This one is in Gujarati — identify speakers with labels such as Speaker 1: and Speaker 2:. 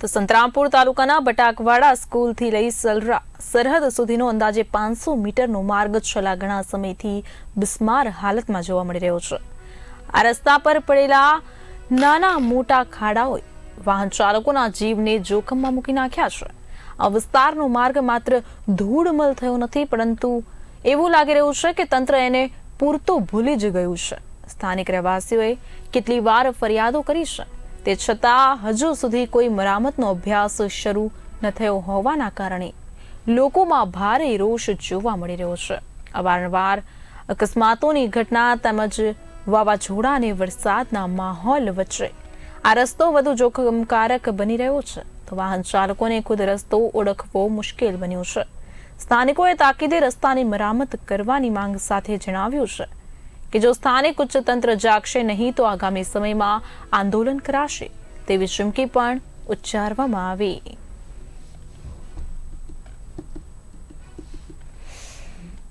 Speaker 1: તો સંતરામપુર તાલુકાના બટાકવાડા સ્કૂલથી લઈ સલરા, સરહદ સુધીનો અંદાજે પાંચસો મીટરનો માર્ગ છેલ્લા ઘણા સમયથી બિસ્માર હાલતમાં જોવા મળી રહ્યો છે. આ રસ્તા પર પડેલા નાના મોટા ખાડાઓએ વાહન ચાલકોના જીવને જોખમમાં મૂકી નાખ્યા છે. આ વિસ્તારનો માર્ગ માત્ર ધૂળમલ થયો નથી, પરંતુ એવું લાગી રહ્યું છે કે તંત્ર એને પૂરતું ભૂલી જ ગયું છે. સ્થાનિક રહેવાસીઓએ કેટલી વાર ફરિયાદો કરી છે. તે છતાં હજુ સુધી કોઈ મરામતનો અભ્યાસ શરૂ ન થયો હોવાના કારણે લોકોમાં ભારે રોષ જોવા મળી રહ્યો છે. અવારનવાર અકસ્માતોની ઘટના તેમજ વાવાઝોડા અને વરસાદના માહોલ વચ્ચે આ રસ્તો વધુ જોખમકારક બની રહ્યો છે. તો વાહન ચાલકોને ખુદ રસ્તો ઓળખવો મુશ્કેલ બન્યો છે. સ્થાનિકોએ તાકીદે રસ્તાની મરામત કરવાની માંગ સાથે જણાવ્યું છે. કે જો સ્થાનિક ઉચ્ચ તંત્ર જાગશે નહીં, તો આગામી સમયમાં આંદોલન કરાશે. તેવી ચીમકી પણ ઉચ્ચારવામાં આવી.